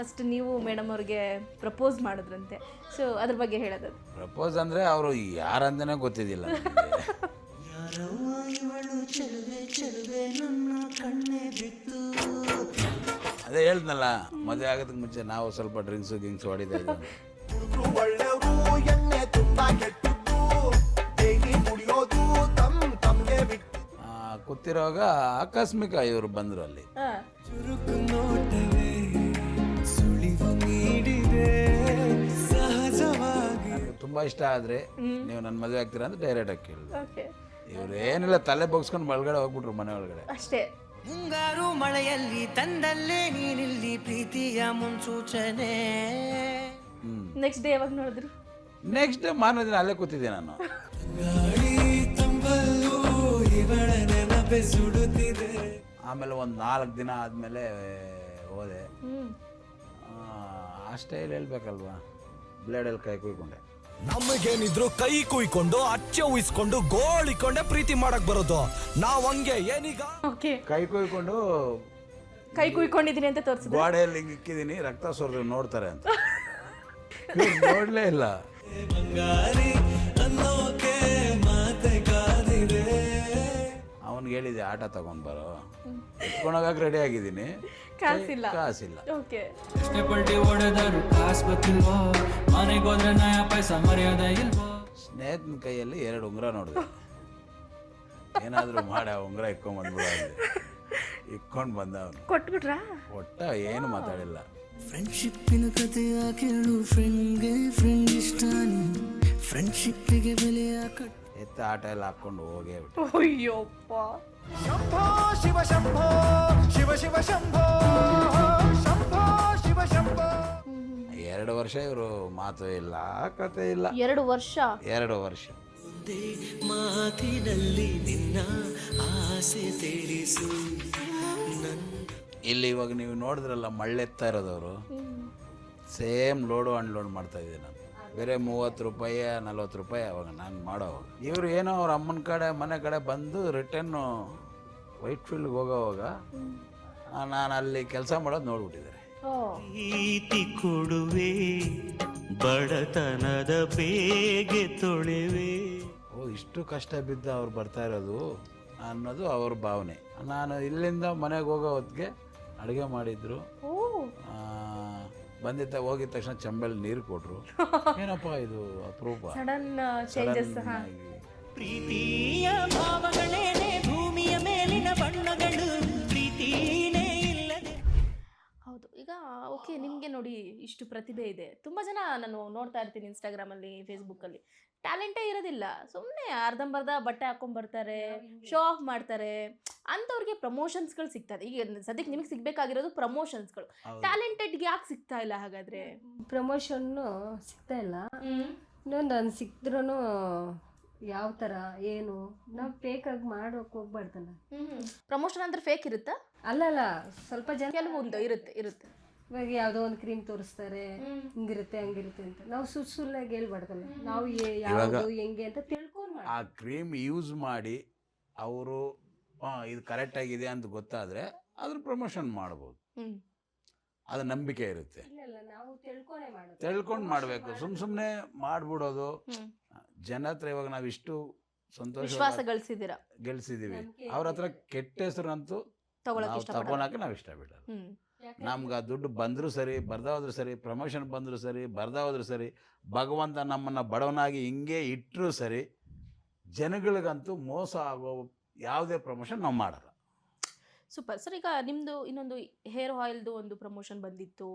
First ನೀವು madam ಅವ್ರಿಗೆ propose ಮಾಡಿದ್ರಂತೆ. ಸೊ ಅದ್ರ ಬಗ್ಗೆ ಹೇಳೋದು. ಪ್ರಪೋಸ್ ಅಂದರೆ ಅವರು ಯಾರಂತನೇ ಗೊತ್ತಿದ್ದಿಲ್ಲ ಬಿತ್ತು ಅದೇ ಹೇಳ್ದಲ್ಲ ಮದುವೆ ಆಗೋದಕ್ಕೆ ಮುಂಚೆ ನಾವು ಸ್ವಲ್ಪ ಡ್ರಿಂಕ್ಸ್ ಗಿಂಕ್ಸ್ ಹೊಡಿತಾ ಇದ್ವಿ. ಹುಡುಗ್ರು ಒಳ್ಳೆಯವರು ಎಣ್ಣೆ ತುಂಬಾ ಕೆಟ್ಟದ್ದು ಡೈಲಿ ಕುಡಿಯೋದು ತಮ್ ತಮ್ಗೆ ಬಿಟ್ಟು ಆ, ಕೂತಿರುವಾಗ ಆಕಸ್ಮಿಕ ಇವರು ಬಂದರು ಅಲ್ಲಿ. ಚುರುಕು ನೋಟವೇ ತುಂಬ ಇಷ್ಟ ಆದರೆ ನೀವು ನನ್ನ ಮದುವೆ ಆಗ್ತೀರಾ ಅಂತ ಡೈರೆಕ್ಟಾಗಿ ಕೇಳಿದ್ರು ಓಕೆ ಇವ್ರು ಏನಿಲ್ಲ ತಲೆ ಬಗ್ಸ್ಕೊಂಡು ಮಳಗಡೆ ಹೋಗ್ಬಿಟ್ರು ಮನೆ ಒಳಗಡೆ. ಅಷ್ಟೇ. ಮುಂಗಾರು ಮಳೆಯಲ್ಲಿ ತಂದಲ್ಲೇ ನೀನಿಲ್ಲಿ ಪ್ರೀತಿಯ ಮುನ್ಸೂಚನೆ. ನೆಕ್ಸ್ಟ್ ಡೇ ಯಾವಾಗ ನೋಡಿದ್ರು? ನೆಕ್ಸ್ಟ್ ಡೇ ಮಾರನೇ ದಿನ ಅಲ್ಲೇ ಕೂತಿದ್ದೆ ನಾನು. ಗಾಳಿ ತುಂಬಲ್ಲೂ ಇವಳ ನೆನಪೆ ಸುಡುತ್ತಿದೆ. ಆಮೇಲೆ ಒಂದು ನಾಲ್ಕು ದಿನ ಆದಮೇಲೆ ಹೋದೆ. ಹ್ಞೂ ಆ ಸ್ಟೈಲ್ ಹೇಳ್ಬೇಕಲ್ವಾ? ಬ್ಲೇಡಲ್ಲಿ ಕೈ ಕುಯ್ಕೊಂಡೆ. ನಮಗೇನಿದ್ರು ಕೈ ಕುಯ್ಕೊಂಡು ಅಚ್ಚೆ ಉಯಿಸ್ಕೊಂಡು ಗೋಳಿಕೊಂಡೆ ಪ್ರೀತಿ ಮಾಡಕ್ ಬರೋದು. ನಾವ್ ಹಂಗೆ ಏನೀಗ? ಓಕೆ. ಕೈ ಕುಯ್ಕೊಂಡು ಕೈ ಕುಯ್ಕೊಂಡಿದ್ದೀನಿ ಅಂತ ತೋರಿಸಿದ್ರು? ಗೋಡೆಯಲ್ಲಿ ಇಕ್ಕಿದೀನಿ ರಕ್ತ ಸೋರ್ ನೋಡ್ತಾರೆ ಅಂತ. ಇವ್ರು ನೋಡ್ಲೇ ಇಲ್ಲ. ಬಂಗಾರಿ ಅನ್ನೋಕೆ ಅವನಿಗೆ ಹೇಳಿದೆ ಆಟ ತಗೊಂಡ್ ಬರೋ. ಎತ್ಕೊಂಡೋಗಕ್ಕೆ ರೆಡಿ ಆಗಿದ್ದೀನಿ. ಕಾಸಿಲ್ಲ. ಕಾಸಿಲ್ಲ. ಓಕೆ ಎಷ್ಟೇ ಪಲ್ಟಿ ಹೊಡೆದರು ಕಾಸು ಗೊತ್ತಿಲ್ವೋ ಮನೆಗೆ ಹೋದ್ರೆ ನಯ ಪೈಸಾ ಮರ್ಯಾದೆ ಇಲ್ವೋ? ಸ್ನೇಹಿತನ ಕೈಯಲ್ಲಿ ಎರಡು ಉಂಗುರ ನೋಡಿದೆ. ಏನಾದರೂ ಮಾಡ ಆ ಉಂಗುರ ಇಕ್ಕೊಂಬಂದ್ಬಿಡ ಇಕ್ಕೊಂಡ್ ಬಂದ ಅವನು ಕೊಟ್ಬಿಟ್ರಾ? ಒಟ್ಟ ಏನು ಮಾತಾಡಿಲ್ಲ. ಫ್ರೆಂಡ್ಶಿಪ್ಪಿನ ಕಥೆಯ ಕೇಳು ಫ್ರೆಂಡ್ಗೆ ಫ್ರೆಂಡ್ ಇಷ್ಟಾನು. ಫ್ರೆಂಡ್ಶಿಪ್ಪಿಗೆ ಬೆಲೆಯ ಕಟ್ಟು ಎತ್ತ ಆಟ ಎಲ್ಲ ಹಾಕೊಂಡು ಹೋಗೇ ಬಿಟ್ಟು. ಅಯ್ಯೋಪ್ಪ. ಶಂಭೋ ಶಿವ ಶಂಭೋ ಶಿವ ಶಿವ ಶಂಭೋ ಶಂಭೋ ಶಿವ ಶಂಭೋ. ಎರಡು ವರ್ಷ ಇವರು ಮಾತು ಇಲ್ಲ ಕತೆ ಇಲ್ಲ. ಎರಡು ವರ್ಷ? ಎರಡು ವರ್ಷ. ಒಂದೇ ಮಾತಿನಲ್ಲಿ ನಿನ್ನ ಆಸೆ ತಿಳಿಸು. ಇಲ್ಲಿ ಇವಾಗ ನೀವು ನೋಡಿದ್ರಲ್ಲ ಮಳ್ಳೆತ್ತಾ ಇರೋದವರು. ಸೇಮ್ ಲೋಡು ಅನ್ಲೋಡ್ ಮಾಡ್ತಾ ಇದ್ದೀನಿ ನಾನು ಬೇರೆ ಮೂವತ್ತು ರೂಪಾಯಿ ನಲ್ವತ್ತು ರೂಪಾಯಿ ಅವಾಗ ನಾನು ಮಾಡೋ ಇವರು ಏನೋ ಅವ್ರ ಅಮ್ಮನ ಕಡೆ ಮನೆ ಕಡೆ ಬಂದು ರಿಟರ್ನು ವೈಟ್ ಫೀಲ್ಡ್ಗೆ ಹೋಗೋವಾಗ ನಾನು ಅಲ್ಲಿ ಕೆಲಸ ಮಾಡೋದು ನೋಡ್ಬಿಟ್ಟಿದ್ದಾರೆ. ಈತಿ ಪ್ರೀತಿ ಕೊಡುವೆ ಬಡತನದ ಬೇಗೆ ತೊಳೆವೆ. ಓ ಇಷ್ಟು ಕಷ್ಟ ಬಿದ್ದ ಅವ್ರು ಬರ್ತಾ ಇರೋದು ಅನ್ನೋದು ಅವ್ರ ಭಾವನೆ. ನಾನು ಇಲ್ಲಿಂದ ಮನೆಗೆ ಹೋಗೋ ಹೊತ್ತಿಗೆ ಅಡುಗೆ ಮಾಡಿದ್ರು. ಓ. ಬಂದಿದ್ದ ಹೋಗಿದ ತಕ್ಷಣ ಚಂಬಲ್ ನೀರು ಕೊಟ್ರು. ಏನಪ್ಪ ಇದು ಅಪರೂಪ? ಸಡನ್ ಚೇಂಜಸ್ Sudden ಪ್ರೀತಿಯ ಭಾವಗಳೇನೆ ಭೂಮಿಯ ಮೇಲಿನ ಈಗ ಓಕೆ ನಿಮಗೆ ನೋಡಿ ಇಷ್ಟು ಪ್ರತಿಭೆ ಇದೆ. ತುಂಬ ಜನ ನಾನು ನೋಡ್ತಾ ಇರ್ತೀನಿ ಇನ್ಸ್ಟಾಗ್ರಾಮಲ್ಲಿ ಫೇಸ್ಬುಕ್ಕಲ್ಲಿ ಟ್ಯಾಲೆಂಟೇ ಇರೋದಿಲ್ಲ. ಸುಮ್ಮನೆ ಅರ್ಧಂಬರ್ಧ ಬಟ್ಟೆ ಹಾಕೊಂಡ್ಬರ್ತಾರೆ ಶೋ ಆಫ್ ಮಾಡ್ತಾರೆ. ಅಂಥವ್ರಿಗೆ ಪ್ರಮೋಷನ್ಸ್ಗಳು ಸಿಗ್ತದೆ. ಈಗ ಸದ್ಯಕ್ಕೆ ನಿಮಗೆ ಸಿಗಬೇಕಾಗಿರೋದು ಪ್ರಮೋಷನ್ಸ್ಗಳು. ಟ್ಯಾಲೆಂಟೆಡ್ಗೆ ಯಾಕೆ ಸಿಗ್ತಾ ಇಲ್ಲ ಹಾಗಾದರೆ? ಪ್ರಮೋಷನ್ನು ಸಿಗ್ತಾ ಇಲ್ಲ. ಇನ್ನೊಂದು ನಾನು ಸಿಕ್ದ್ರೂ ಯಾವ ಥರ ಏನು ನಾವು ಆಗಿ ಮಾಡೋಕೆ ಹೋಗ್ಬಾರ್ದಲ್ಲ. ಪ್ರಮೋಷನ್ ಅಂದ್ರೆ ಫೇಕ್ ಇರುತ್ತಾ? ಅಲ್ಲಲ್ಲ ಸ್ವಲ್ಪ ಜನ ಕೆಲವೊಂದು ಇರುತ್ತೆ ಇರುತ್ತೆ. ಇವಾಗ ಯಾವುದೋ ಒಂದು ಕ್ರೀಮ್ ತೋರಿಸ್ತಾರೆ ಹಿಂಗಿರುತ್ತೆ ಹಂಗಿರುತ್ತೆ ಅಂತ. ನಾವು ಸುಳ್ಳು ಸುಳ್ಳಾಗಿ ಹೇಳ್ಬಾರ್ದಲ್ಲ. ನಾವು ಯಾವುದು ಹೆಂಗೆ ಅಂತ ತಿಳ್ಕೊಂಡು ಆ ಕ್ರೀಮ್ ಯೂಸ್ ಮಾಡಿ ಅವರು ಇದು ಕರೆಕ್ಟ್ ಆಗಿದೆ ಅಂತ ಗೊತ್ತಾದ್ರೆ ಅದ್ರ ಪ್ರಮೋಷನ್ ಮಾಡ್ಬೋದು. ಅದು ನಂಬಿಕೆ ಇರುತ್ತೆ. ತಿಳ್ಕೊಂಡೇ ಮಾಡಬೇಕು. ಸುಮ್ ಸುಮ್ಮನೆ ಮಾಡ್ಬಿಡೋದು. ಜನ ಹತ್ರ ಇವಾಗ ನಾವು ಇಷ್ಟು ಸಂತೋಷ ವಿಶ್ವಾಸ ಗಳಿಸಿದ್ದೀರಾ? ಗೆಲ್ಸಿದೀವಿ ಅವ್ರ ಹತ್ರ ಕೆಟ್ಟ ಹೆಸರು ಅಂತೂ ತಗೊಳಕ್ಕೆ ನಾವು ಇಷ್ಟ ಬಿಡಲ್ಲ ಹ್ಮ್. ನಮ್ಗೆ ಆ ದುಡ್ಡು ಬಂದರೂ ಸರಿ ಬರ್ದಾ ಹೋದ್ರು ಸರಿ ಪ್ರಮೋಷನ್ ಬಂದರೂ ಸರಿ ಬರ್ದಾ ಹೋದ್ರು ಸರಿ ಭಗವಂತ ನಮ್ಮನ್ನು ಬಡವನಾಗಿ ಹಿಂಗೆ ಇಟ್ಟರೂ ಸರಿ ಜನಗಳಿಗಂತೂ ಮೋಸ ಆಗೋ ಯಾವುದೇ ಪ್ರಮೋಷನ್ ನಾವು ಮಾಡಲ್ಲ. ಸೂಪರ್ ಸರ್ ಈಗ ನಿಮ್ದು ಇನ್ನೊಂದು ಹೇರ್ ಆಯಿಲ್ದು ಒಂದು ಪ್ರಮೋಷನ್ ಬಂದಿತ್ತು.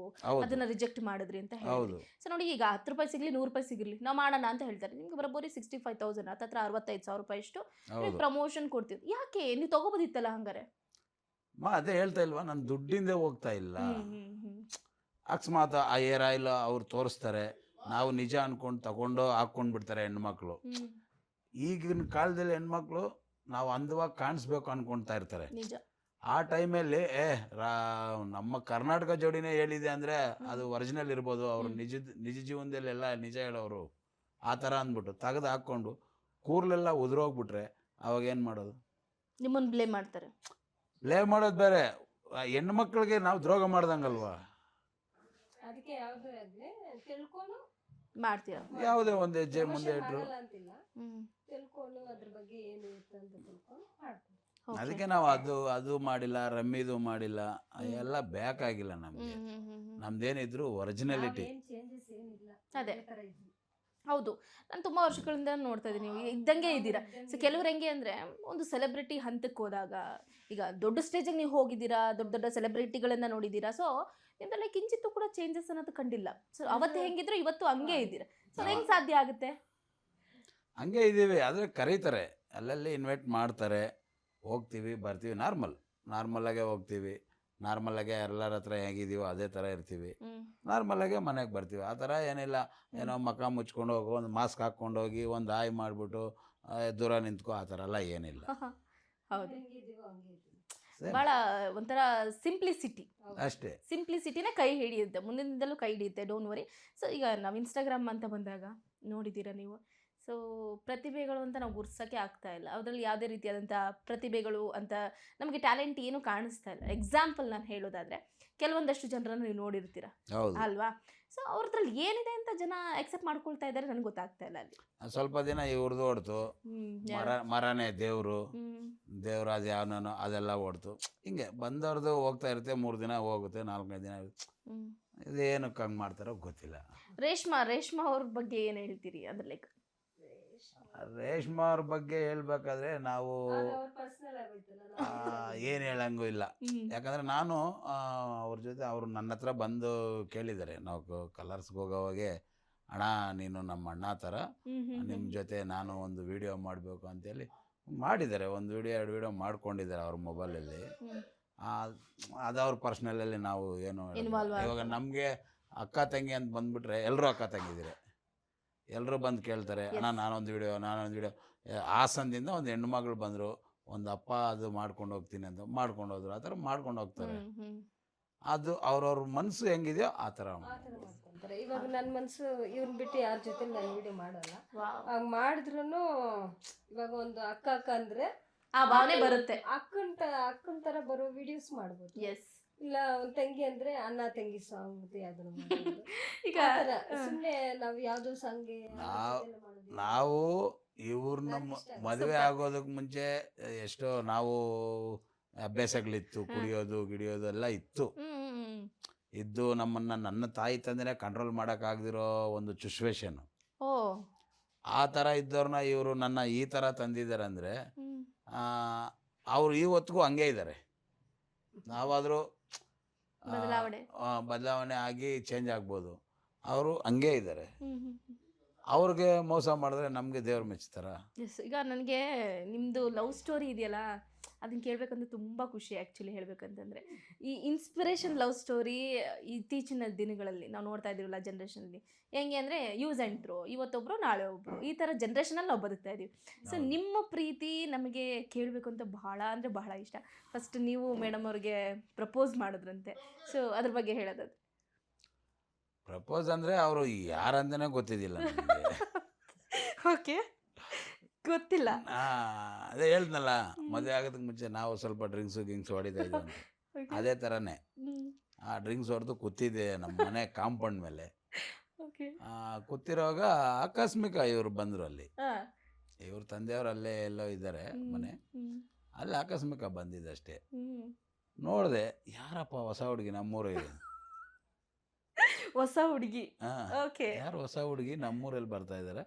ಅದನ್ನ ರಿಜೆಕ್ಟ್ ಮಾಡಿದ್ರಿ ಅಂತ ಹೇಳಿ ಹೌದು. ಸೊ ನೋಡಿ ಈಗ ಹತ್ತು ರೂಪಾಯಿ ಸಿಗ್ಲಿ ನೂರು ರೂಪಾಯಿ ಸಿಗಲಿ ನಾವು ಮಾಡೋಣ ಅಂತ ಹೇಳ್ತಾರೆ. ನಿಮ್ಗೆ ಬರೋಬ್ಬರಿ ಸಿಕ್ಸ್ಟಿ ಫೈವ್ ತೌಸಂಡ್ ಹತ್ತತ್ರ ಅರವತ್ತೈದು ಸಾವಿರ ರೂಪಾಯಿ ಇಷ್ಟು. ಪ್ರಮೋಷನ್ ಕೊಡ್ತೀವಿ ಯಾಕೆ? ನೀವು ತಗೋಬೋದಿತ್ತಲ್ಲ ಹಂಗಾರೆ? ಮಾ ಅದೇ ಹೇಳ್ತಾ ಇಲ್ವಾ ನಾನು ದುಡ್ಡಿಂದ ಹೋಗ್ತಾ ಇಲ್ಲ. ಅಕಸ್ಮಾತ್ ಆ ಏರ್ ಆಯಿಲ್ ಅವ್ರು ತೋರಿಸ್ತಾರೆ. ನಾವು ನಿಜ ಅನ್ಕೊಂಡು ತಗೊಂಡು ಹಾಕ್ಕೊಂಡು ಬಿಡ್ತಾರೆ ಹೆಣ್ಮಕ್ಳು. ಈಗಿನ ಕಾಲದಲ್ಲಿ ಹೆಣ್ಮಕ್ಳು ನಾವು ಅಂದವಾಗಿ ಕಾಣಿಸ್ಬೇಕು ಅನ್ಕೊಳ್ತಾ ಇರ್ತಾರೆ. ಆ ಟೈಮಲ್ಲಿ ಏ ರಾ ನಮ್ಮ ಕರ್ನಾಟಕ ಜೋಡಿನೇ ಹೇಳಿದೆ ಅಂದರೆ ಅದು ಒರಿಜಿನಲ್ ಇರ್ಬೋದು. ಅವರು ನಿಜ ನಿಜ ಜೀವನದಲ್ಲೆಲ್ಲ ನಿಜ ಹೇಳೋರು. ಆ ಥರ ಅಂದ್ಬಿಟ್ಟು ತೆಗೆದು ಹಾಕ್ಕೊಂಡು ಕೂರ್ಲೆಲ್ಲ ಉದುರೋಗ್ಬಿಟ್ರೆ ಅವಾಗ ಏನು ಮಾಡೋದು? ನಿಮ್ಮನ್ನು ಬ್ಲೇಮ್ ಮಾಡ್ತಾರೆ. ಲೇ ಮಾಡೋದು ಬೇರೆ. ಹೆಣ್ಣು ಹೆಣ್ಮಕ್ಳಿಗೆ ನಾವು ದ್ರೋಹ ಮಾಡ್ದಂಗಲ್ವಾ? ಅದಕ್ಕೆ ಯಾವ್ದು ಆಗ್ಲಿ ತಿಳ್ಕೊಂಡು ಮಾಡ್ತೀರಾ ಯಾವುದೇ ಒಂದು ಹೆಜ್ಜೆ ಮುಂದೆ ಇಟ್ಟರು ಮಾಡಲ್ಲ ಅಂತಿಲ್ಲ. ತಿಳ್ಕೊಂಡು ಅದ್ರ ಬಗ್ಗೆ ಏನು ಇರುತ್ತೆ ಅಂತ ತಿಳ್ಕೊಂಡು ಮಾಡ್ತೀನಿ ಅದಕ್ಕೆ ನಾವು ಅದು ಅದು ಮಾಡಿಲ್ಲ ರಮ್ಮಿದು ಮಾಡಿಲ್ಲ ಎಲ್ಲ ಬೇಕಾಗಿಲ್ಲ ನಮಗೆ. ನಮ್ಗೆ. ನಮ್ದೇನಿದ್ರು ಒರಿಜಿನಾಲಿಟಿ ಏನ್ ಚೇಂಜಸ್ ಏನಿಲ್ಲ. ಅದೇ. ತರ ಹೌದು. ನಾನು ತುಂಬ ವರ್ಷಗಳಿಂದ ನೋಡ್ತಾ ಇದ್ದೀನಿ. ನೀವು ಇದ್ದಂಗೆ ಇದ್ದೀರಾ. ಸೊ ಕೆಲವ್ರು ಹೆಂಗೆ ಅಂದರೆ ಒಂದು ಸೆಲೆಬ್ರಿಟಿ ಹಂತಕ್ಕೆ ಹೋದಾಗ ಈಗ ದೊಡ್ಡ ಸ್ಟೇಜಿಗೆ ನೀವು ಹೋಗಿದ್ದೀರಾ ದೊಡ್ಡ ದೊಡ್ಡ ಸೆಲೆಬ್ರಿಟಿಗಳನ್ನ ನೋಡಿದ್ದೀರಾ. ಸೊ ನಿಮ್ದೆಲ್ಲ ಕಿಂಚಿತ್ತೂ ಕೂಡ ಚೇಂಜಸ್ ಅನ್ನೋದು ಕಂಡಿಲ್ಲ. ಸೊ ಅವತ್ತು ಹೆಂಗಿದ್ರು ಇವತ್ತು ಹಂಗೆ ಇದ್ದೀರಾ. ಸೊ ಹೆಂಗೆ ಸಾಧ್ಯ ಆಗುತ್ತೆ? ಹಂಗೆ ಇದ್ದೀವಿ. ಆದರೆ ಕರೀತಾರೆ. ಅಲ್ಲಲ್ಲಿ ಇನ್ವೈಟ್ ಮಾಡ್ತಾರೆ. ಹೋಗ್ತೀವಿ ಬರ್ತೀವಿ. ನಾರ್ಮಲ್ ಆಗೇ ಹೋಗ್ತೀವಿ. ನಾರ್ಮಲಾಗೆ ಎಲ್ಲರ ಹತ್ರ ಹೇಗಿದ್ದೀವೋ ಅದೇ ಥರ ಇರ್ತೀವಿ. ನಾರ್ಮಲ್ ನಾರ್ಮಲಾಗೆ ಮನೆಗೆ ಬರ್ತೀವಿ. ಆ ಥರ ಏನಿಲ್ಲ. ಏನೋ ಮಕ ಮುಚ್ಕೊಂಡು ಹೋಗೋ ಒಂದು ಮಾಸ್ಕ್ ಹಾಕ್ಕೊಂಡು ಹೋಗಿ ಒಂದು ಹಾಯ್ ಮಾಡಿಬಿಟ್ಟು ದೂರ ನಿಂತ್ಕೊ ಆ ಥರ ಎಲ್ಲ ಏನಿಲ್ಲ. ಹೌದು. ಬಹಳ ಒಂಥರ ಸಿಂಪ್ಲಿಸಿಟಿ ಅಷ್ಟೇ. ಸಿಂಪ್ಲಿಸಿಟಿನೇ ಕೈ ಹಿಡಿಯುತ್ತೆ. ಮುಂದಿನಿಂದಲೂ ಕೈ ಹಿಡಿಯುತ್ತೆ. ಡೋಂಟ್ ವರಿ ಸೊ ಈಗ ನಾವು ಇನ್ಸ್ಟಾಗ್ರಾಮ್ ಅಂತ ಬಂದಾಗ ನೋಡಿದ್ದೀರಾ ನೀವು? ಸೊ ಪ್ರತಿಭೆಗಳು ಅಂತ ನಾವು ಗುರ್ಸೋಕ್ಕೆ ಆಗ್ತಾ ಇಲ್ಲ. ಅದರಲ್ಲಿ ಯಾವುದೇ ರೀತಿಯಾದಂಥ ಪ್ರತಿಭೆಗಳು ಅಂತ ನಮಗೆ ಟ್ಯಾಲೆಂಟ್ ಏನು ಕಾಣಿಸ್ತಾ ಇಲ್ಲ. ಎಕ್ಸಾಂಪಲ್ ನಾನು ಹೇಳೋದಾದರೆ ಕೆಲವೊಂದಷ್ಟು ಜನರನ್ನು ನೀವು ನೋಡಿರ್ತೀರ. ಹೌದು. ಅಲ್ವಾ? ಸೊ ಅವ್ರದ್ರಲ್ಲಿ ಏನಿದೆ ಅಂತ ಜನ ಎಕ್ಸೆಪ್ಟ್ ಮಾಡ್ಕೊಳ್ತಾ ಇದ್ದಾರೆ ನನಗೆ ಗೊತ್ತಾಗ್ತಾ ಇಲ್ಲ ಅಲ್ಲಿ. ಸ್ವಲ್ಪ ದಿನ ಇವ್ರದ್ದು ಓಡ್ತು. ಮರ ಮರನೇ ದೇವರು. ದೇವ್ರ ದೇವರಾಜ ಯಾವನೋ ಅದೆಲ್ಲ ಓಡ್ತು. ಹಿಂಗೆ ಬಂದವ್ರದ್ದು ಹೋಗ್ತಾ ಇರುತ್ತೆ ಮೂರು ದಿನ ಹೋಗುತ್ತೆ ನಾಲ್ಕೈದು ದಿನ ಇದೇನಕ್ಕೆ ಹಂಗೆ ಮಾಡ್ತಾರೋ ಗೊತ್ತಿಲ್ಲ. ರೇಷ್ಮಾ ರೇಷ್ಮಾ ಅವ್ರ ಬಗ್ಗೆ ಏನು ಹೇಳ್ತೀರಿ ಅಂದ್ರೆ ಲೈಕ್ ರೇಷ್ಮಾ ಅವ್ರ ಬಗ್ಗೆ ಹೇಳ್ಬೇಕಾದ್ರೆ ನಾವು ಏನು ಹೇಳಂಗೂ ಇಲ್ಲ. ಯಾಕಂದರೆ ನಾನು ಅವ್ರ ಜೊತೆ ಅವರು ನನ್ನ ಹತ್ರ ಬಂದು ಕೇಳಿದ್ದಾರೆ. ನಾವು ಕಲರ್ಸ್ಗೆ ಹೋಗೋವಾಗೆ ಅಣ್ಣ ನೀನು ನಮ್ಮ ಅಣ್ಣ ಥರ ನಿಮ್ಮ ಜೊತೆ ನಾನು ಒಂದು ವಿಡಿಯೋ ಮಾಡಬೇಕು ಅಂತೇಳಿ ಮಾಡಿದ್ದಾರೆ. ಒಂದು ವಿಡಿಯೋ ಎರಡು ವಿಡಿಯೋ ಮಾಡ್ಕೊಂಡಿದ್ದಾರೆ ಅವ್ರ ಮೊಬೈಲಲ್ಲಿ ಅದು ಅವ್ರ ಪರ್ಸ್ನಲಲ್ಲಿ ನಾವು ಏನು ಇವಾಗ ನಮಗೆ ಅಕ್ಕ ತಂಗಿ ಅಂತ ಬಂದ್ಬಿಟ್ರೆ ಎಲ್ಲರೂ ಅಕ್ಕ ತಂಗಿದ್ದೀರಿ ಎಲ್ಲರೂ ಬಂದು ಕೇಳ್ತಾರೆ ಅಣ್ಣ ನಾನೊಂದು ವಿಡಿಯೋ ನಾನೊಂದು ವಿಡಿಯೋ ಹಾಸನದಿಂದ ಒಂದು ಹೆಣ್ಮಗಳು ಬಂದರು ಒಂದು ಅಪ್ಪ ಅದು ಮಾಡ್ಕೊಂಡು ಹೋಗ್ತೀನಿ ಅಂತ ಮಾಡ್ಕೊಂಡು ಹೋದ್ರು. ಆ ಥರ ಮಾಡ್ಕೊಂಡು ಹೋಗ್ತಾರೆ. ಅದು ಅವ್ರವ್ರ ಮನಸ್ಸು ಹೆಂಗಿದೆಯೋ ಆ ಥರ ಮಾಡ್ತಾರೆ. ಇವಾಗ ನನ್ನ ಮನಸ್ಸು ಇವ್ರನ್ನ ಬಿಟ್ಟು ಯಾರ ಜೊತೆ ನಾನು ವಿಡಿಯೋ ಮಾಡಲ್ಲ. ಹಾಗೆ ಮಾಡಿದ್ರು ಇವಾಗ ಒಂದು ಅಕ್ಕ ಅಕ್ಕ ಅಂದ್ರೆ ಆ ಭಾವನೆ ಬರುತ್ತೆ. ಅಕ್ಕನ ತ ಅಕ್ಕನ ತರ ಬರೋ ವಿಡಿಯೋಸ್ ಮಾಡ್ಬೋದು. ಎಸ್ ಇಲ್ಲ ಒಂದ್ ತಂಗಿ ಅಂದ್ರೆ ಅಣ್ಣ ತಂಗಿ ಸಾಂಗ್ ಯಾವ್ದು ಈಗ ಸುಮ್ನೆ ನಾವ್ ಯಾವ್ದೋ ಸಂಗೆ ನಾವು ಇವ್ರ ನಮ್ಮ. ಮದುವೆ ಆಗೋದಕ್ಕೆ ಮುಂಚೆ ಎಷ್ಟೋ ನಾವು ಅಭ್ಯಾಸಗಳಿತ್ತು ಕುಡಿಯೋದು ಗಿಡಿಯೋದು ಎಲ್ಲ ಇತ್ತು. ಇದ್ದು ನಮ್ಮನ್ನ ನನ್ನ ತಾಯಿ ತಂದೆನೇ ಕಂಟ್ರೋಲ್ ಮಾಡೋಕ್ಕಾಗದಿರೋ ಒಂದು ಸಿಚುವೇಶನ್ ಓ. ಆ ಥರ ಇದ್ದವ್ರನ್ನ ಇವರು ನನ್ನ ಈ ಥರ ತಂದಿದ್ದಾರೆ ಅಂದರೆ ಅವ್ರು ಈ ಇವತ್ತಿಗೂ ಹಂಗೆ ಇದ್ದಾರೆ ನಾವಾದರೂ ಬದಲಾವಣೆ. ಬದಲಾವಣೆ ಆಗಿ ಚೇಂಜ್ ಆಗ್ಬೋದು. ಅವರು ಹಂಗೆ ಇದ್ದಾರೆ ಅವ್ರಿಗೆ ಮೋಸ ಮಾಡಿದ್ರೆ ನಮಗೆ ದೇವ್ರು ಮೆಚ್ತಾರ? ಎಸ್ ಈಗ ನನಗೆ ನಿಮ್ಮದು ಲವ್ ಸ್ಟೋರಿ ಇದೆಯಲ್ಲ ಅದನ್ನ ಕೇಳಬೇಕಂದ್ರೆ ತುಂಬ ಖುಷಿ ಆ್ಯಕ್ಚುಲಿ ಹೇಳ್ಬೇಕಂತಂದರೆ. ಈ ಇನ್ಸ್ಪಿರೇಷನ್ ಲವ್ ಸ್ಟೋರಿ ಇತ್ತೀಚಿನ ದಿನಗಳಲ್ಲಿ ನಾವು ನೋಡ್ತಾ ಇದ್ದೀವಲ್ಲ ಜನ್ರೇಷನಲ್ಲಿ ಹೆಂಗೆ ಅಂದರೆ ಯೂಸ್ ಆ್ಯಂಡ್ ಥ್ರೋ ಇವತ್ತೊಬ್ಬರು ನಾಳೆ ಒಬ್ಬರು ಈ ಥರ ಜನ್ರೇಷನಲ್ಲಿ ನಾವು ಬದುಕ್ತಾ ಇದ್ದೀವಿ ಸೊ ನಿಮ್ಮ ಪ್ರೀತಿ ನಮಗೆ ಕೇಳಬೇಕು ಅಂತ ಬಹಳ ಅಂದರೆ ಬಹಳ ಇಷ್ಟ. ಫಸ್ಟ್ ನೀವು ಮೇಡಮ್ ಅವ್ರಿಗೆ ಪ್ರಪೋಸ್ ಮಾಡಿದ್ರಂತೆ. ಸೊ ಅದ್ರ ಬಗ್ಗೆ ಹೇಳೋದು ಪ್ರಪೋಸ್ ಅಂದರೆ ಅವರು ಯಾರಂತನೇ ಗೊತ್ತಿದ್ದಿಲ್ಲ ಓಕೆ ಗೊತ್ತಿಲ್ಲ. ಅದೇ ಹೇಳ್ದಲ್ಲ ಮದುವೆ ಆಗೋದಕ್ಕೆ ಮುಂಚೆ ನಾವು ಸ್ವಲ್ಪ ಡ್ರಿಂಕ್ಸು ಗಿಂಕ್ಸ್ ಹೊಡಿತಾ ಅದೇ ಥರನೇ ಆ ಡ್ರಿಂಕ್ಸ್ ಹೊಡೆದು ಕೂತಿದ್ದೆ ನಮ್ಮ ಮನೆ ಕಾಂಪೌಂಡ್ ಮೇಲೆ. ಕೂತಿರುವಾಗ ಆಕಸ್ಮಿಕ ಇವರು ಬಂದರು ಅಲ್ಲಿ. ಇವ್ರ ತಂದೆಯವರು ಅಲ್ಲೇ ಎಲ್ಲೋ ಇದ್ದಾರೆ ಮನೆ. ಅಲ್ಲಿ ಆಕಸ್ಮಿಕ ಬಂದಿದ್ದಷ್ಟೇ. ಅಷ್ಟೇ ನೋಡಿದೆ ಯಾರಪ್ಪ ಹೊಸ ಹುಡುಗಿ ನಮ್ಮೂರಿಗೆ ಹೊಸ ಹುಡುಗಿ. ಯಾರು ಹೊಸ ಹುಡುಗಿ ನಮ್ಮೂರಲ್ಲಿ ಬರ್ತಾ ಇದ್ದಾರೆ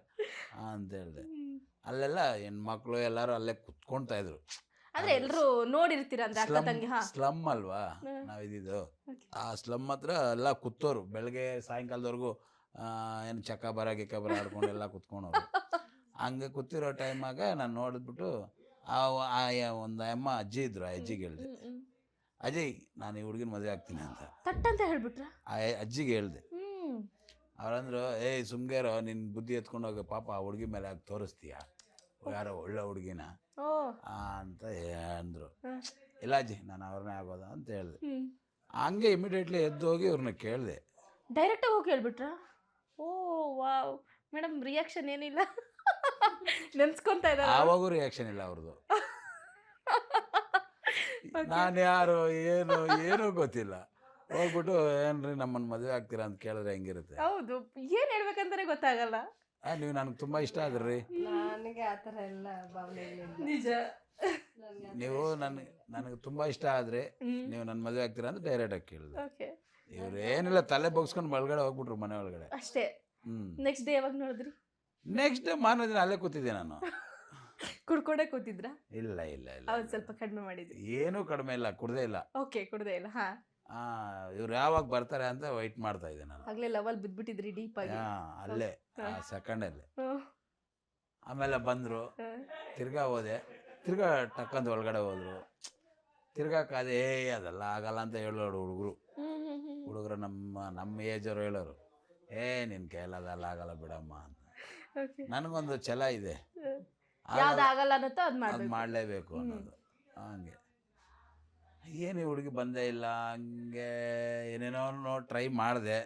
ಅಂತ ಹೇಳಿದೆ. ಅಲ್ಲೆಲ್ಲ ಹೆಣ್ಮಕ್ಳು ಎಲ್ಲರೂ ಅಲ್ಲೇ ಕುತ್ಕೊಳ್ತಾ ಇದ್ರು. ಅಂದ್ರೆ ಎಲ್ಲರೂ ನೋಡಿರ್ತೀರ ಅಂದ್ರೆ ಅಕ್ಕ ತಂಗಿ? ಹಾ. ಸ್ಲಮ್ ಅಲ್ವಾ? ಆ ಸ್ಲಮ್ ಹತ್ರ ಎಲ್ಲ ಕುತ್ತೋರು. ಬೆಳಗ್ಗೆ ಸಾಯಂಕಾಲದವರೆಗೂ ಏನು ಚಕ್ಕ ಬರ ಗಿಕ್ಕ ಬರ ಆಡ್ಕೊಂಡು ಎಲ್ಲ ಕುತ್ಕೊಂಡವ್ರು. ಹಂಗೆ ಕೂತಿರೋ ಟೈಮಾಗ ನಾನು ನೋಡಿದ್ಬಿಟ್ಟು ಆ ಒಂದು ಅಮ್ಮ ಅಜ್ಜಿ ಇದ್ರು ಆ ಅಜ್ಜಿಗೆ ಹೇಳಿದೆ. ಅಜಯ್ ನಾನು ಈ ಹುಡುಗಿನ ಮದುವೆ ಆಗ್ತೀನಿ ಅಂತ. ತಟ್ಟಂತ ಹೇಳ್ಬಿಟ್ರ? ಆ ಅಜ್ಜಿಗೆ ಹೇಳಿದೆ. ಅವ್ರಂದ್ರು ಏಯ್ ಸುಮ್ಗೇರೋ ನಿನ್ನ ಬುದ್ಧಿ ಎತ್ಕೊಂಡೋಗ ಹೋಗಿ ಪಾಪ ಆ ಹುಡುಗಿ ಮೇಲೆ ಆಗಿ ತೋರಿಸ್ತೀಯ? ಯಾರೋ ಒಳ್ಳೆ ಹುಡುಗಿನ. ಅಂತ ಅಂದರು. ಇಲ್ಲಾಜಿ ಇಲ್ಲ ಅಜ್ಜಿ ನಾನು ಅವ್ರನ್ನೇ ಆಗೋದ ಅಂತ ಹೇಳಿದೆ. ಹಂಗೆ ಇಮಿಡಿಯೇಟ್ಲಿ ಎದ್ದು ಹೋಗಿ ಇವ್ರನ್ನ ಕೇಳಿದೆ. ಡೈರೆಕ್ಟ್ ಆಗಿ ಹೋಗಿ ಹೇಳ್ಬಿಟ್ರ? Oh wow. ಮೇಡಮ್ ರಿಯಾಕ್ಷನ್ ಏನಿಲ್ಲ. ನೆನ್ಸ್ಕೊಂತ ಇದ್ದಾರೆ? ಆವಾಗೂ ರಿಯಾಕ್ಷನ್ ಇಲ್ಲ ಅವ್ರದ್ದು ನಾನು ಯಾರು ಏನು ಏನೂ ಗೊತ್ತಿಲ್ಲ. ಹೋಗ್ಬಿಟ್ಟು ಏನ್ರಿ ನಮ್ಮನ್ನ ಮದುವೆ ಆಗ್ತೀರಾ ಅಂತ ಕೇಳಿದ್ರೆ ಹೆಂಗಿರುತ್ತೆ? ಹೌದು. ಏನ್ ಹೇಳ್ಬೇಕಂತಾನೆ ಗೊತ್ತಾಗಲ್ಲ. ನೀವು ನನಗೆ ತುಂಬ ಇಷ್ಟ ಆದ್ರಿ. ನನಗೆ ಆ ಥರ ಎಲ್ಲ ನಿಜ. ನೀವು ನನಗೆ ನನಗೆ ತುಂಬ ಇಷ್ಟ ಆದ್ರೆ ನೀವು ನನ್ನ ಮದುವೆ ಆಗ್ತೀರಾ ಅಂತ ಡೈರೆಕ್ಟಾಗಿ ಕೇಳಿದೆ. ಓಕೆ. ಇವ್ರು ಏನಿಲ್ಲ ತಲೆ ಬಗ್ಸ್ಕೊಂಡು ಒಳಗಡೆ ಹೋಗ್ಬಿಟ್ರು ಮನೆ ಒಳಗಡೆ. ಅಷ್ಟೇ. ಹ್ಞೂ ನೆಕ್ಸ್ಟ್ ಡೇ ಯಾವಾಗ ನೋಡಿದ್ರಿ? ನೆಕ್ಸ್ಟ್ ಡೇ ಮಾರನೇ ದಿನ ಅಲ್ಲೇ ಕೂತಿದ್ದೆ ನಾನು. ಕುಡ್ಕೊಂಡೇ ಕೂತಿದ್ರಾ? ಇಲ್ಲ ಇಲ್ಲ ಇಲ್ಲ. ಸ್ವಲ್ಪ ಕಡಿಮೆ ಮಾಡಿದ್ರಿ. ಏನೂ ಕಡಿಮೆ ಇಲ್ಲ ಕುಡ್ದೇ ಇಲ್ಲ. ಓಕೆ ಕುಡ್ದೇ ಇಲ್ಲ ಹಾ. ಇವ್ರು ಯಾವಾಗ ಬರ್ತಾರೆ ಅಂತ ವೈಟ್ ಮಾಡ್ತಾ ಇದ್ದೆ ನಾನು. ಆಗ್ಲೇ ಲವಲ್ ಬಿದ್ಬಿಟ್ಟಿದ್ರಿ ಡೀಪ್ ಆಗಿ. ಆ, ಅಲ್ಲೇ. ಸೆಕೆಂಡಲ್ಲಿ ಹ್ಮ್. ಆಮೇಲೆ ಬಂದರು. ತಿರ್ಗಾ ಹೋದೆ. ತಿರ್ಗಾ ಟಕ್ಕಂತ ಒಳಗಡೆ ಹೋದ್ರು. ತಿರ್ಗಾ ಕಾದೆ ಏ ಅದೆಲ್ಲ ಆಗಲ್ಲ ಅಂತ ಹೇಳೋರು ಹುಡುಗರು. ಹುಡುಗರು ನಮ್ಮ ನಮ್ಮ ಏಜವರು ಹೇಳೋರು. ಏ ನಿನ್ನ ಅದಲ್ಲ ಆಗಲ್ಲ ಬಿಡಮ್ಮ ಅಂತ. ನನಗೊಂದು ಛಲ ಇದೆ. ಯಾವ್ದು ಆಗಲ್ಲ ಅನ್ನತ್ತೋ ಅದ್ ಮಾಡಲೇಬೇಕು ಅನ್ನೋದು. ಹಂಗೆ. ಏನು ಹುಡುಗಿ ಬಂದೇ ಇಲ್ಲ ಹಂಗೆ ಏನೇನೋ ಟ್ರೈ ಮಾಡಿದೆ.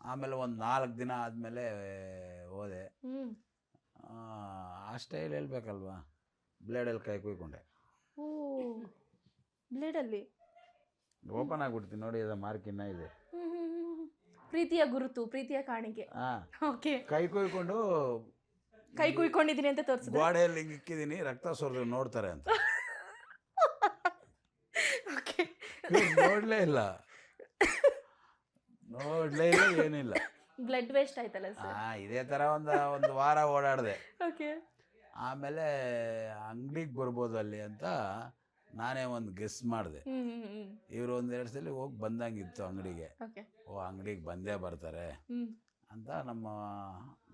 ಆಮೇಲೆ ಒಂದು ನಾಲ್ಕು ದಿನ ಆದಮೇಲೆ ಹೋದೆ. ಆ, ಸ್ಟೈಲ್ ಹೇಳ್ಬೇಕಲ್ವಾ? ಬ್ಲೇಡಲ್ಲಿ ಕೈ ಕುಯ್ಕೊಂಡೆ. ಓ ಬ್ಲೇಡಲ್ಲಿ ಓಪನ್ ಆಗ್ಬಿಡ್ತೀನಿ ನೋಡಿ ಅದು ಮಾರ್ಕ್ ಇನ್ನ ಇದೆ. ಪ್ರೀತಿಯ ಗುರುತು ಪ್ರೀತಿಯ ಕಾಣಿಕೆ. ಓಕೆ. ಕೈ ಕುಯ್ಕೊಂಡು ಕೈ ಕುಯ್ಕೊಂಡಿದ್ದೀನಿ ಅಂತ ತೋರಿಸಿದ. ಗೋಡೆಯಲ್ಲಿ ಇಕ್ಕಿದ್ದೀನಿ ರಕ್ತ ಸೋರಿದ್ರು ನೋಡ್ತಾರೆ ಅಂತ ಓಕೆ ಇವ್ರು ನೋಡ್ಲೇ ಇಲ್ಲ. ನೋಡ್ಲೇ ಇಲ್ಲ ಏನಿಲ್ಲ. ಬ್ಲಡ್ ವೇಸ್ಟ್ ಆಯ್ತಲ್ಲ ಆ ಸರ್ ಇದೇ ತರ ಒಂದು ಒಂದು ವಾರ ಓಡಾಡಿದೆ. ಓಕೆ ಆಮೇಲೆ ಅಂಗಡಿಗೆ ಬರ್ಬೋದು ಅಲ್ಲಿ ಅಂತ ನಾನೇ ಒಂದು ಗೆಸ್ ಮಾಡಿದೆ. ಹ್ಮ್ ಹ್ಮ್ ಹ್ಮ್. ಇವರು ಒಂದೆರಡು ಸಲ ಹೋಗಿ ಬಂದಂಗಿತ್ತು ಅಂಗಡಿಗೆ. ಓಕೆ ಓ ಅಂಗಡಿಗೆ ಬಂದೇ ಬರ್ತಾರೆ. ಹ್ಮ್. ಅಂತ ನಮ್ಮ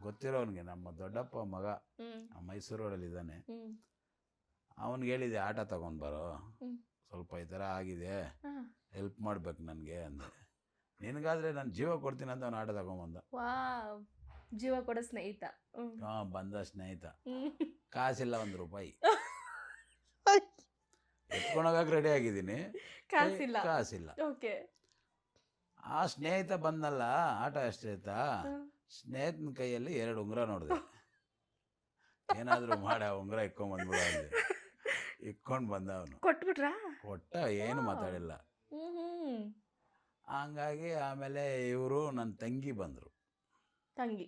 ಗೊತ್ತಿರೋನಿಗೆ ನಮ್ಮ ದೊಡ್ಡಪ್ಪ ಮಗ ಹ್ಮ್. ಮೈಸೂರು ರೋಡಲ್ಲಿ ಇದ್ದಾನೆ. ಹ್ಮ್. ಅವನಿಗೆ ಹೇಳಿದೆ ಆಟ ತಗೊಂಡು ಬರೋ. ಹ್ಮ್. ಸ್ವಲ್ಪ ಈ ಥರ ಆಗಿದೆ. ಹೆಲ್ಪ್ ಮಾಡ್ಬೇಕು ನನಗೆ ಅಂದೆ. ನಿನಗಾದರೆ ನಾನು ಜೀವ ಕೊಡ್ತೀನಿ ಅಂತ ಅವ್ನು ಆಟ ತಗೊಂಬಂದ. ಜೀವ ಕೊಡೋ ಸ್ನೇಹಿತ. ಹಾಂ ಬಂದ ಸ್ನೇಹಿತ. ಕಾಸಿಲ್ಲ ಒಂದು ರೂಪಾಯಿ. ಎತ್ಕೊಂಡೋಗಕ್ಕೆ ರೆಡಿ ಆಗಿದ್ದೀನಿ. ಕಾಸಿಲ್ಲ. ಕಾಸಿಲ್ಲ. ಓಕೆ. ಆ ಸ್ನೇಹಿತ ಬಂದಲ್ಲ ಆಟ ಸ್ನೇಹಿತ ಸ್ನೇಹಿತನ ಕೈಯಲ್ಲಿ ಎರಡು ಉಂಗುರ ನೋಡಿದೆ. ಏನಾದರೂ ಮಾಡ ಆ ಉಂಗುರ ಇಕ್ಕೊಂಬಂದ್ಬಿಡ ಅಂದೆ. ಇಕ್ಕೊಂಡು ಬಂದ ಅವನು ಕೊಟ್ಬಿಟ್ರಾ? ಕೊಟ್ಟ ಏನು ಮಾತಾಡಿಲ್ಲ. ಹಂಗಾಗಿ ಆಮೇಲೆ ಇವರು ನನ್ನ ತಂಗಿ ಬಂದರು. ತಂಗಿ.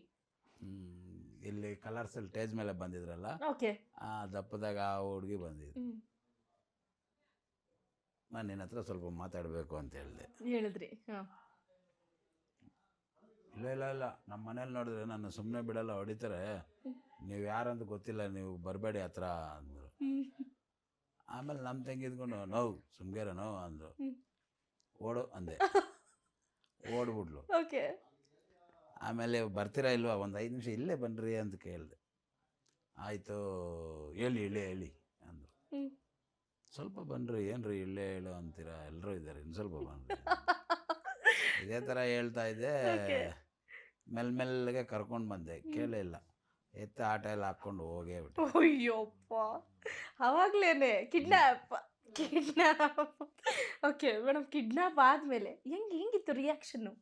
ಇಲ್ಲಿ ಕಲರ್ಸಲ್ಲಿ ಸ್ಟೇಜ್ ಮೇಲೆ ಬಂದಿದ್ರಲ್ಲ? ಓಕೆ. ಆ ದಪ್ಪದಾಗ ಆ ಹುಡುಗಿ ಬಂದಿದ್ರು ನಾನು ನಿನ್ನ ಹತ್ರ ಸ್ವಲ್ಪ ಮಾತಾಡಬೇಕು ಅಂತ ಹೇಳಿದೆ. ಹೇಳಿದ್ರಿ ಇಲ್ಲ ಇಲ್ಲ ಇಲ್ಲ. ನಮ್ಮ ಮನೇಲಿ ನೋಡಿದ್ರೆ ನನ್ನ ಸುಮ್ಮನೆ ಬಿಡಲ್ಲ ಹೊಡಿತಾರೆ. ನೀವು ಯಾರಂತ ಗೊತ್ತಿಲ್ಲ ನೀವು ಬರಬೇಡಿ ಹತ್ರ ಅಂದರು. ಆಮೇಲೆ ನಮ್ಮ ತಂಗಿ ಇದ್ಕೊಂಡು ನೋವು ಸುಮ್ಗೇರ ನೋವು ಅಂದರು. ಓಡು ಅಂದೆ. ಓಡ್ಬಿಡ್ಲು ಓಕೆ. ಆಮೇಲೆ ಬರ್ತೀರಾ ಇಲ್ವಾ? ಒಂದು ಐದು ನಿಮಿಷ ಇಲ್ಲೇ ಬನ್ನಿರಿ ಅಂತ ಕೇಳಿದೆ. ಆಯಿತು ಹೇಳಿ ಇಳಿ ಹೇಳಿ ಅಂದರು. ಸ್ವಲ್ಪ ಬನ್ನಿರಿ ಏನ್ರಿ ಇಲ್ಲೇ ಹೇಳು ಅಂತೀರಾ? ಎಲ್ಲರೂ ಇದ್ದಾರೆ ಇನ್ನು ಸ್ವಲ್ಪ ಬನ್ನಿರಿ ಇದೇ ಥರ ಹೇಳ್ತಾ ಇದ್ದೆ. ಮೆಲ್ಲ ಮೆಲ್ ಮೆಲ್ಲಗೆ ಕರ್ಕೊಂಡು ಬಂದೆ. ಕೇಳೇ ಇಲ್ಲ. ಎತ್ತ ಆಟ ಎಲ್ಲ ಹಾಕ್ಕೊಂಡು ಹೋಗೇ ಬಿಟ್ಟು ಅಯ್ಯೋಪ್ಪ. ಅವಾಗ್ಲೇನೆ kidnap kidnap. Okay madam kidnap ಆದ್ಮೇಲೆ ಹೆಂಗ್ ಹೆಂಗಿತ್ತು ರಿಯಾಕ್ಷನ್ನು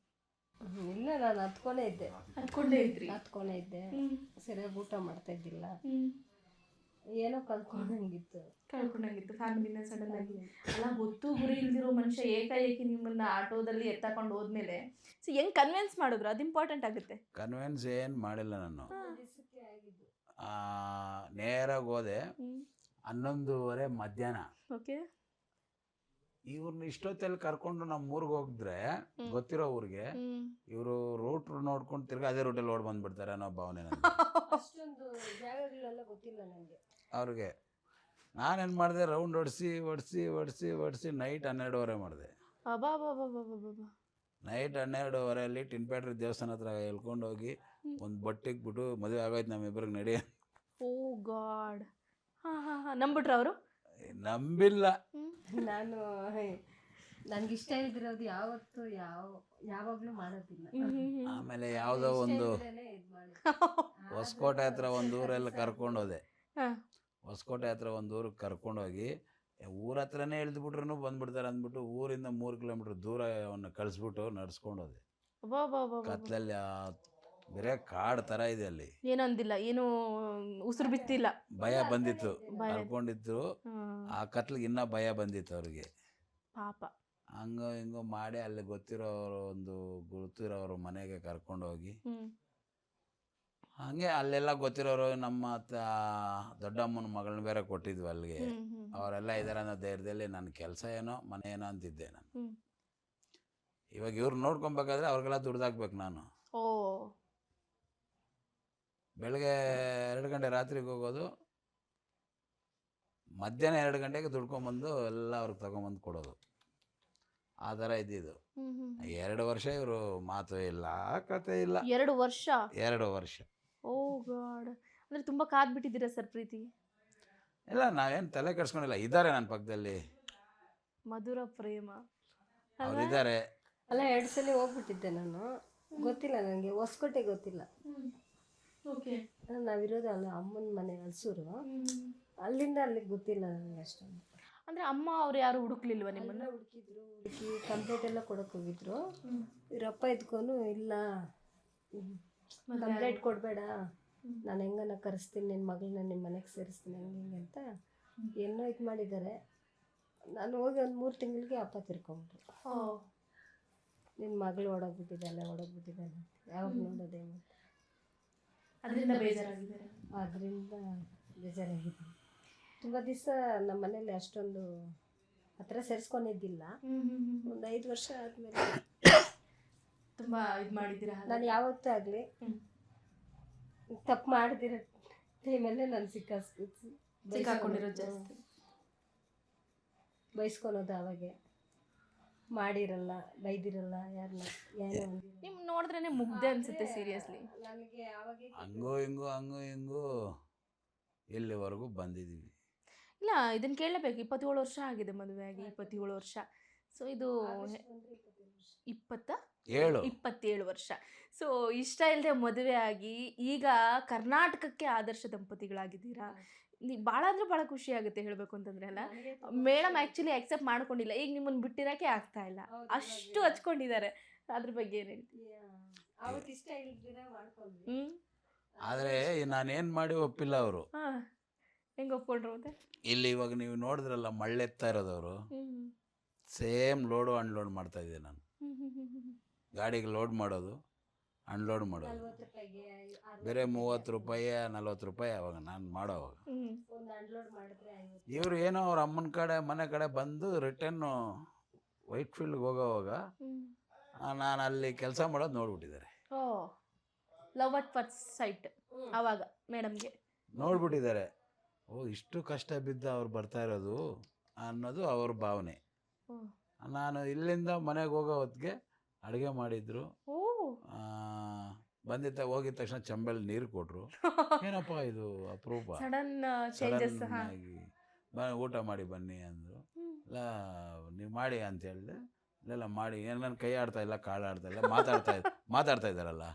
ಇಲ್ಲ ನಾನು ಹತ್ಕೊನೇ ಇದ್ದೆ. ಹತ್ಕೊಂಡೇ ಇದ್ರಿ? ಹತ್ಕೊನೇ ಇದ್ದೆ. ಸರಿಯಾಗಿ ಊಟ ಮಾಡ್ತಾ ಇದ್ದಿಲ್ಲ. ಏನೋ ಕಲ್ತ್ಕೊಂಡಂಗಿತ್ತು. ಕಳ್ಕೊಂಡಾಗಿತ್ತು. ಫ್ಯಾಮಿಲಿನ ಸಡನ್ ಆಗಿ. ಅಲ್ಲ ಗೊತ್ತು ಗುರಿ ಇಲ್ದಿರೋ ಮನುಷ್ಯ ಏಕಾಏಕಿ ನಿಮ್ಮನ್ನ ಆಟೋದಲ್ಲಿ ಎತ್ತಕೊಂಡು ಹೋದ್ಮೇಲೆ. ಸೊ ಹೆಂಗ್ ಕನ್ವಿನ್ಸ್ ಮಾಡಿದ್ರು? ಅದು ಇಂಪಾರ್ಟೆಂಟ್ ಆಗುತ್ತೆ. ಕನ್ವಿನ್ಸ್ ಏನು ಮಾಡಿಲ್ಲ ನಾನು. ದಿವ್ಸಕ್ಕೆ ಆಗಿದ್ದು. ಆ, ನೇರಾಗಿ ಹೋದೆ. ಹನ್ನೊಂದೂವರೆ ಹನ್ನೊಂದುವರೆ ಮಧ್ಯಾಹ್ನ. ಓಕೆ ಇವ್ರನ್ನ ಇಷ್ಟೊತ್ತಲ್ಲಿ ಕರ್ಕೊಂಡು ನಮ್ಮ ಊರಿಗೆ ಹೋಗಿದ್ರೆ ಗೊತ್ತಿರೋ ಊರಿಗೆ ಇವರು ರೂಟ್ ನೋಡ್ಕೊಂಡು ತಿರ್ಗಿ ಅದೇ ರೂಟಲ್ಲಿ ಓಡ್ ಬಂದ್ಬಿಡ್ತಾರೆ ಅನ್ನೋ ಭಾವನೆ ನನಗೆ ಅಷ್ಟೊಂದು ಜಾಗಗಳೆಲ್ಲ ಗೊತ್ತಿಲ್ಲ ನನಗೆ ಅವ್ರಿಗೆ. ನಾನೇನು ಮಾಡಿದೆ? ರೌಂಡ್ ಹೊಡ್ಸಿ ಹೊಡ್ಸಿ ಹೊಡ್ಸಿ ಹೊಡ್ಸಿ ನೈಟ್ ಹನ್ನೆರಡುವರೆ ಮಾಡಿದೆ. ಅಬಾ ಬಾ ಬಾ ಬಾ ಬಾ ಬಾ ನೈಟ್ ಹನ್ನೆರಡುವರೆಯಲ್ಲಿ ಟಿನ್ಪೇಟ್ರಿ ದೇವಸ್ಥಾನ ಹತ್ರ ಎಳ್ಕೊಂಡು ಹೋಗಿ ಒಂದು ಬಟ್ಟೆ ಬಿಟ್ಟು ಮದುವೆ ಆಗೋಯ್ತು ನಮ್ಮಿಬ್ಬರಿಗೆ ನಡಿ ಓ ಗಾಡ್. ಹಾ ಹಾ ಹಾ. ನಂಬಿಟ್ರ ಅವರು? ನಂಬಿಲ್ಲ. ನಾನು ನನ್ಗೆ ಇಷ್ಟ ಇಲ್ದಿರೋದು ಯಾವತ್ತು ಯಾವ ಯಾವಾಗಲೂ ಮಾಡೋದಿಲ್ಲ. ಆಮೇಲೆ ಯಾವುದೋ ಒಂದು ಹೊಸಕೋಟೆ ಹತ್ರ ಒಂದು ಊರೆಲ್ಲ ಕರ್ಕೊಂಡು ಹೋದೆ. ಹಾ. ಹೊಸಕೋಟೆ ಹತ್ರ ಒಂದು ಊರಿಗೆ ಕರ್ಕೊಂಡೋಗಿ ಊರ ಹತ್ರನೇ ಇಳಿದ್ಬಿಟ್ರು ಬಂದ್ಬಿಡ್ತಾರೆ ಅಂದ್ಬಿಟ್ಟು ಊರಿಂದ ಮೂರು ಕಿಲೋಮೀಟ್ರ್ ದೂರ ಅವನ್ನ ಕಳಿಸ್ಬಿಟ್ಟು ಬಾ ಕತ್ಲಲ್ಲಿ ಆ ಬೇರೆ ಕಾಡು ಥರ ಇದೆ ಅಲ್ಲಿ. ಏನೂ ಅಂದಿಲ್ಲ ಏನು ಉಸಿರು ಬಿತ್ತಿಲ್ಲ. ಭಯ ಬಂದಿತ್ತು ಕರ್ಕೊಂಡಿದ್ರು ಆ ಕತ್ಲಿಗೆ ಇನ್ನೂ ಭಯ ಬಂದಿತ್ತು ಅವ್ರಿಗೆ. ಪಾಪ. ಹಂಗೋ ಹಿಂಗೋ ಮಾಡಿ ಅಲ್ಲಿ ಗೊತ್ತಿರೋರು ಒಂದು ಗುರುತಿರೋರು ಮನೆಗೆ ಕರ್ಕೊಂಡೋಗಿ ಹೋಗಿ. ಹಂಗೆ ಅಲ್ಲೆಲ್ಲ ಗೊತ್ತಿರೋರು ನಮ್ಮ ದೊಡ್ಡಮ್ಮನ ಮಗಳನ್ನ ಬೇರೆ ಕೊಟ್ಟಿದ್ವಿ ಅಲ್ಲಿಗೆ. ಅವರೆಲ್ಲ ಇದಾರೆ ಅನ್ನೋ ಧೈರ್ಯದಲ್ಲಿ ನನ್ನ ಕೆಲಸ ಏನೋ ಮನೆ ಏನೋ ಅಂತಿದ್ದೆ ನಾನು. ಇವಾಗ ಇವ್ರು ನೋಡ್ಕೊಬೇಕಾದ್ರೆ ಅವ್ರಿಗೆಲ್ಲ ದುಡ್ದಾಕ್ಬೇಕು ನಾನು. ಓ. ಬೆಳಗ್ಗೆ ಎರಡು ಗಂಟೆ ರಾತ್ರಿಗೆ ಹೋಗೋದು ಮಧ್ಯಾಹ್ನ ಎರಡು ಗಂಟೆಗೆ ದುಡ್ಕೊಂಬಂದು ಎಲ್ಲ ಅವ್ರಿಗೆ ತಗೊಂಬಂದು ಕೊಡೋದು. ಆ ಥರ ಇದ್ದಿದ್ದು. ಎರಡು ವರ್ಷ ಇವರು ಮಾತು ಇಲ್ಲ ಕತೆ ಇಲ್ಲ. ಎರಡು ವರ್ಷ? ಎರಡು ವರ್ಷ. Oh God. ಅಂದ್ರೆ ತುಂಬಾ ಕಾದ್ ಬಿಟ್ಟಿದ್ದೀರಾ ಸರ್ ಪ್ರೀತಿ? ಇಲ್ಲ ನಾವೇನು ತಲೆ ಕೆಡ್ಸ್ಕೊಂಡಿಲ್ಲ. ಇದ್ದಾರೆ ನನ್ನ ಪಕ್ಕದಲ್ಲಿ. ಮಧುರ ಪ್ರೇಮ. ಅವ್ರು ಇದ್ದಾರೆ ಅಲ್ಲ ಎರಡು ಸಲ ಹೋಗ್ಬಿಟ್ಟಿದ್ದೆ ನಾನು. ಗೊತ್ತಿಲ್ಲ ನನಗೆ ಹೊಸಕೋಟೆ ಗೊತ್ತಿಲ್ಲ. ನಾವಿರೋದು ಅಲ್ಲ ಅಮ್ಮನ ಮನೆ ಹಲ್ಸೂರು. ಅಲ್ಲಿಂದ ಅಲ್ಲಿಗೆ ಗೊತ್ತಿಲ್ಲ ನನಗೆ ಅಷ್ಟೊಂದು. ಅಂದ್ರೆ ಅಮ್ಮ ಅವ್ರು ಯಾರು ಹುಡುಕ್ಲಿಲ್ವ ನಿಮ್ಮನ್ನ? ಹುಡುಕಿದ್ರು ಹುಡುಕಿ ಕಂಪ್ಲೇಂಟ್ ಎಲ್ಲ ಕೊಡಕ್ಕೆ ಹೋಗಿದ್ರು. ಇವರಪ್ಪ ಇದ್ಕೊಂಡು ಇಲ್ಲ ಕಂಪ್ಲೇಂಟ್ ಕೊಡಬೇಡ. ನಾನು ಹೆಂಗನ ಕರೆಸ್ತೀನಿ ನಿನ್ನ ಮಗಳನ್ನ ನಿಮ್ಮ ಮನೆಗೆ ಸೇರಿಸ್ತೀನಿ ಹಂಗೆ ಹಿಂಗೆ ಅಂತ ಏನೋ ಇದು ಮಾಡಿದ್ದಾರೆ ನಾನು ಹೋಗಿ ಒಂದು ಮೂರು ತಿಂಗಳಿಗೆ ಅಪ್ಪ ತಿರ್ಕೊಂಬಿಟ್ರು ನಿನ್ನ ಮಗಳು ಓಡೋಗ್ಬಿಟ್ಟಿದ್ದಾಳೆ ಓಡೋಗ್ಬಿಟ್ಟಿದ್ದಾಳೆ ಯಾವಾಗ ನೋಡೋದೇ ಮತ್ತೆ ಅದರಿಂದ ಬೇಜಾರಾಗಿದ್ದಾರೆ ಅದರಿಂದ ಬೇಜಾರಾಗಿದೆ. ತುಂಬ ದಿವಸ ನಮ್ಮ ಮನೇಲಿ ಅಷ್ಟೊಂದು ಹತ್ರ ಸೇರಿಸ್ಕೊಂಡಿದ್ದಿಲ್ಲ. ಒಂದು ಐದು ವರ್ಷ ಆದಮೇಲೆ ತುಂಬ ಇದು ಮಾಡಿದ್ದೀರಾ ನಾನು ಯಾವತ್ತೂ ಆಗಲಿ. ತಪ್ಪು ಮಾಡಿದಿರೋ ಟೈಮಲ್ಲೇ ನಾನು ಸಿಕ್ಕಾಸ್ಬಿಟ್ಟು ಸಿಕ್ಕಾಕೊಂಡಿರೋದು ಜಾಸ್ತಿ. ಬೈಸ್ಕೊಳೋದು ಅವಾಗೆ ಮಾಡಿರಲ್ಲ ಬೈದಿರಲ್ಲ ಯಾರನ್ನ ಏನೋ. ನಿಮ್ ನೋಡಿದ್ರೇನೆ ಮುಗ್ದೆ ಅನ್ಸುತ್ತೆ ಸೀರಿಯಸ್ಲಿ ನನಗೆ ಅವಾಗೆ ಹಂಗೋ ಹಿಂಗೋ ಹಂಗೋ ಹಿಂಗೋ ಇಲ್ಲಿವರೆಗೂ ಬಂದಿದ್ದೀವಿ. ಇಲ್ಲ ಇದನ್ನ ಕೇಳಬೇಕು. ಇಪ್ಪತ್ತೇಳು ವರ್ಷ ಆಗಿದೆ ಮದುವೆ ಆಗಿ ಇಪ್ಪತ್ತೇಳು ವರ್ಷ. ಸೊ ಇದು ಇಪ್ಪತ್ತ? ಏಳು. ಇಪ್ಪತ್ತೇಳು ವರ್ಷ. ಸೊ ಇಷ್ಟ ಇಲ್ಲದೆ ಮದುವೆ ಆಗಿ ಈಗ ಕರ್ನಾಟಕಕ್ಕೆ ಆದರ್ಶ ದಂಪತಿಗಳಾಗಿದ್ದೀರಾ? ಭಾಳ ಅಂದ್ರೆ ಭಾಳ ಖುಷಿ ಆಗುತ್ತೆ ಹೇಳಬೇಕು ಅಂತಂದ್ರೆ ಅಲ್ಲ? ಮೇಡಮ್ ಆ್ಯಕ್ಚುಲಿ ಅಕ್ಸೆಪ್ಟ್ ಮಾಡ್ಕೊಂಡಿಲ್ಲ. ಈಗ ನಿಮ್ಮನ್ನ ಬಿಟ್ಟಿರೋಕೆ ಆಗ್ತಾ ಇಲ್ಲ. ಅಷ್ಟು ಹಚ್ಕೊಂಡಿದ್ದಾರೆ. ಅದ್ರ ಬಗ್ಗೆ ಏನು ಹ್ಞೂ ಆದರೆ ನಾನೇನು ಮಾಡಿ ಒಪ್ಪಿಲ್ಲ ಅವರು. ಹಾಂ ಹೆಂಗೆ ಒಪ್ಕೊಂಡ್ರು ಮತ್ತೆ? ಇಲ್ಲಿ ಇವಾಗ ನೀವು ನೋಡಿದ್ರಲ್ಲ ಮಳ್ಳೆತ್ತಾ ಇರೋದವರು? ಸೇಮ್ ಲೋಡು ಅನ್ಲೋಡ್ ಮಾಡ್ತಾ ಇದ್ದೆ ನಾನು. ಗಾಡಿಗೆ ಲೋಡ್ ಮಾಡೋದು. ಅನ್ಲೋಡ್ ಮಾಡೋದು. ಬೇರೆ ಮೂವತ್ತು ರೂಪಾಯಿ ನಲ್ವತ್ತು ರೂಪಾಯಿ ಅವಾಗ ನಾನು ಮಾಡೋವಾಗ. ಅನ್ಲೋಡ್ ಮಾಡಿದ್ರೆ ಇವರು ಏನೋ ಅವ್ರ ಅಮ್ಮನ ಕಡೆ ಮನೆ ಕಡೆ ಬಂದು ರಿಟರ್ನು ವೈಟ್ ಫೀಲ್ಡ್ಗೆ ಹೋಗೋವಾಗ ನಾನು ಅಲ್ಲಿ ಕೆಲಸ ಮಾಡೋದು ನೋಡ್ಬಿಟ್ಟಿದ್ದಾರೆ. Oh love at first sight ಅವಾಗ ಮೇಡಮ್ಗೆ. ನೋಡ್ಬಿಟ್ಟಿದ್ದಾರೆ. ಓ ಇಷ್ಟು ಕಷ್ಟ ಬಿದ್ದ ಅವ್ರು ಬರ್ತಾ ಇರೋದು ಅನ್ನೋದು ಅವ್ರ ಭಾವನೆ. ನಾನು ಇಲ್ಲಿಂದ ಮನೆಗೆ ಹೋಗೋ ಹೊತ್ತಿಗೆ ಅಡುಗೆ ಮಾಡಿದ್ರು. ಆ, ಬಂದಿದ್ದ ಹೋಗಿದ ತಕ್ಷಣ ಚಂಬಲ್ ನೀರು ಕೊಟ್ರು. ಏನಪ್ಪ ಇದು ಅಪರೂಪ? ಸಡನ್ ಚೇಂಜಸ್ ಸಡನ್ ಆಗಿ ಬ ಊಟ ಮಾಡಿ ಬನ್ನಿ ಅಂದರು. ಇಲ್ಲ ನೀವು ಮಾಡಿ ಅಂತ ಹೇಳಿದೆ. ಇಲ್ಲೆಲ್ಲ ಮಾಡಿ ಏನು ನನ್ನ ಕೈ ಆಡ್ತಾ ಇಲ್ಲ ಕಾಳು ಆಡ್ತಾ ಇಲ್ಲ ಮಾತಾಡ್ತಾ ಮಾತಾಡ್ತಾ ಇದ್ದಾರಲ್ಲ?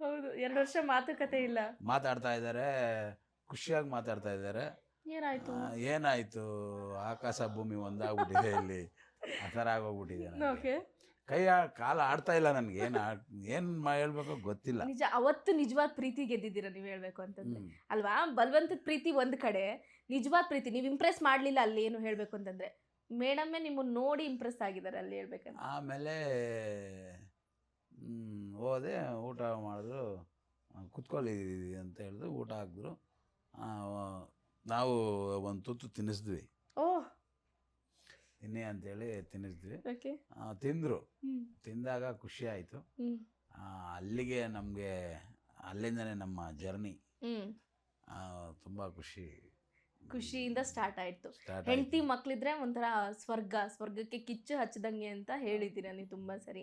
ಹೌದು ಎರಡು ವರ್ಷ ಮಾತುಕತೆ ಇಲ್ಲ. ಮಾತಾಡ್ತಾ ಇದ್ದಾರೆ ಖುಷಿಯಾಗಿ ಮಾತಾಡ್ತಾ ಇದ್ದಾರೆ ಏನಾಯ್ತು? ಏನಾಯ್ತು? ಆಕಾಶ ಭೂಮಿ ಒಂದಾಗ್ಬಿಟ್ಟಿದೆ ಇಲ್ಲಿ. ಆ ಥರ ಆಗೋಗ್ಬಿಟ್ಟಿದೆ ನನಗೆ. ಕಾಲ ಆಡ್ತಾ ಇಲ್ಲ ನನಗೆ. ಏನು ಏನು ಹೇಳ್ಬೇಕು ಗೊತ್ತಿಲ್ಲ. ನಿಜ ಅವತ್ತು ನಿಜವಾದ ಪ್ರೀತಿ ಗೆದ್ದಿದ್ದೀರಾ ನೀವು ಹೇಳ್ಬೇಕು ಅಂತಂದ್ರೆ. ಅಲ್ವಾ? ಬಲವಂತದ ಪ್ರೀತಿ ಒಂದ್ ಕಡೆ ನಿಜವಾದ ಪ್ರೀತಿ ನೀವು ಇಂಪ್ರೆಸ್ ಮಾಡ್ಲಿಲ್ಲ ಅಲ್ಲಿ ಏನು ಹೇಳ್ಬೇಕು ಅಂತಂದ್ರೆ. ಮೇಡಮ್ಮೇ ನಿಮ್ಮನ್ನ ನೋಡಿ ಇಂಪ್ರೆಸ್ ಆಗಿದ್ದಾರೆ ಅಲ್ಲಿ ಹೇಳ್ಬೇಕಂತ. ಆಮೇಲೆ ಹೋದೆ ಊಟ ಮಾಡಿದ್ರು. ಕುತ್ಕೊಳ್ಳಿದ್ದೀವಿ ಕುತ್ಕೊಳ್ಳಿ ಅಂತ ಹೇಳಿದ್ರು ಊಟ ಹಾಕಿದ್ರು. ನಾವು ಒಂದು ತುತ್ತು ತಿನ್ನಿಸಿದ್ವಿ. ಓ ತಿನ್ನಿ ಅಂತೇಳಿ ತಿನ್ನಿಸಿದ್ವಿ. ಓಕೆ. ಆ, ತಿಂದರು. ತಿಂದಾಗ ಖುಷಿ ಆಯಿತು. ಅಲ್ಲಿಗೆ ನಮಗೆ ಅಲ್ಲಿಂದನೇ ನಮ್ಮ ಜರ್ನಿ. ತುಂಬ ಖುಷಿ. ಖುಷಿಯಿಂದ ಸ್ಟಾರ್ಟ್ ಆಯ್ತು. ಹೆಂಡತಿ ಮಕ್ಕಳಿದ್ರೆ ಒಂಥರ ಸ್ವರ್ಗ ಸ್ವರ್ಗಕ್ಕೆ ಕಿಚ್ಚು ಹಚ್ಚದಂಗೆ ಅಂತ ಹೇಳಿದ್ದೀರಾ ನೀವು ತುಂಬಾ ಸರಿ.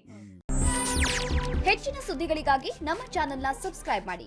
ಹೆಚ್ಚಿನ ಸುದ್ದಿಗಳಿಗಾಗಿ ನಮ್ಮ ಚಾನೆಲ್ನ ಸಬ್ಸ್ಕ್ರೈಬ್ ಮಾಡಿ.